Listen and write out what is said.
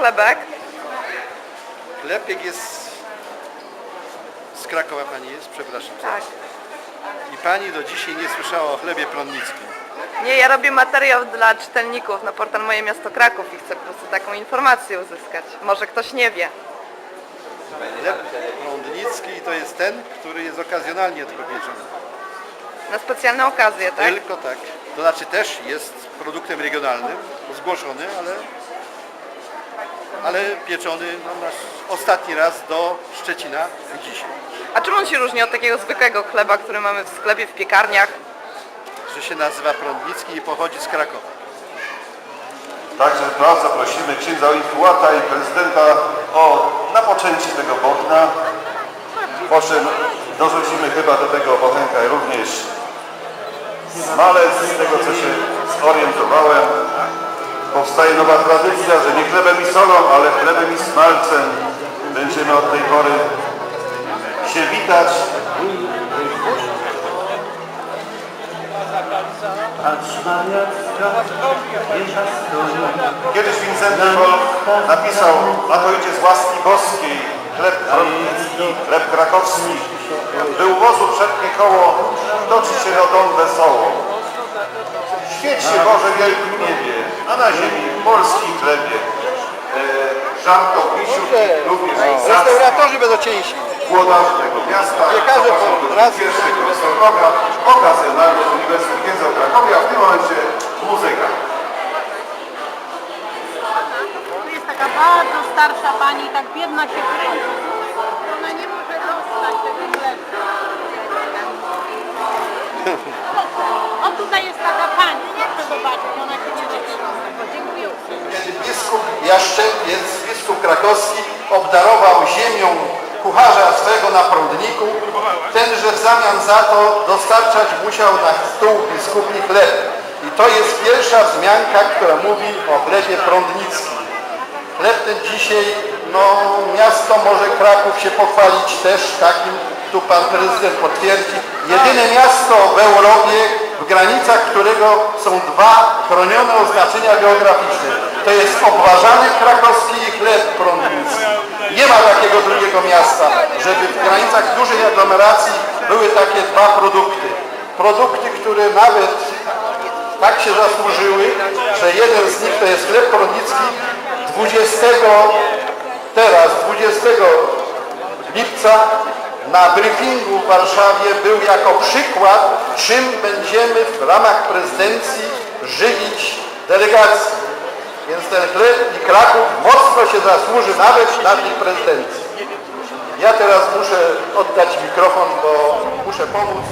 chlebek? Chlebek jest z Krakowa pani jest, przepraszam. Tak. I pani do dzisiaj nie słyszała o chlebie prądnickim. Nie, ja robię materiał dla czytelników na portal Moje Miasto Kraków i chcę po prostu taką informację uzyskać. Może ktoś nie wie. Chleb prądnicki to jest ten, który jest okazjonalnie tylko pieczony. Na specjalne okazje, tak? Tylko tak. To znaczy też jest produktem regionalnym, zgłoszony, ale, ale pieczony no, nasz ostatni raz do Szczecina dzisiaj. A czym on się różni od takiego zwykłego chleba, który mamy w sklepie, w piekarniach? Że się nazywa prądnicki i pochodzi z Krakowa. Także bardzo prosimy księdza Infułata i prezydenta o napoczęcie tego bogna. Po czym dorzucimy chyba do tego bochenka również smalec, z tego co się zorientowałem. Powstaje nowa tradycja, że nie chlebem i solą, ale i smalcem będziemy od tej pory się witać. Kiedyś Wincenty napisał, a to z łaski boskiej, chleb brodnicki, chleb krakowski. Był wozu przednie koło, toczy się dom wesoło. Świeć się Boże wielkim niebie, a na ziemi polski chlebie. E, Żarto Misiuki, również Restauratorzy będą cięsi. włodarze tego miasta. Piekarze po raz- Pierwszy profesor program okazjonalny Uniwersytet Księdza Krakowia, w tym momencie muzyka. Tu jest taka bardzo starsza pani i tak biedna się kręci. Ona nie może dostać tego chleba. O tutaj jest taka pani, nie chcę zobaczyć, ona się nie dostać. Dziękuję uprzejmie. Biskup Jaszczębiec, biskup krakowski, obdarował ziemią kucharza swego na prądniku, tenże w zamian za to dostarczać musiał na stół biskupi chleb. I to jest pierwsza wzmianka, która mówi o chlebie prądnickim. Chleb ten dzisiaj, no miasto może Kraków się pochwalić też takim, tu pan prezydent potwierdzi, jedyne miasto w Europie, w granicach którego są dwa chronione oznaczenia geograficzne. To jest obważany krakowski chleb prądnicki. Nie ma takiego drugiego miasta, żeby w granicach dużej aglomeracji były takie dwa produkty. Produkty, które nawet tak się zasłużyły, że jeden z nich to jest chleb prądnicki 20 teraz, 20 lipca na briefingu w Warszawie był jako przykład, czym będziemy w ramach prezydencji żywić delegacji. Ten i Kraków mocno się zasłuży nawet na tej prezydencji. Ja teraz muszę oddać mikrofon, bo muszę pomóc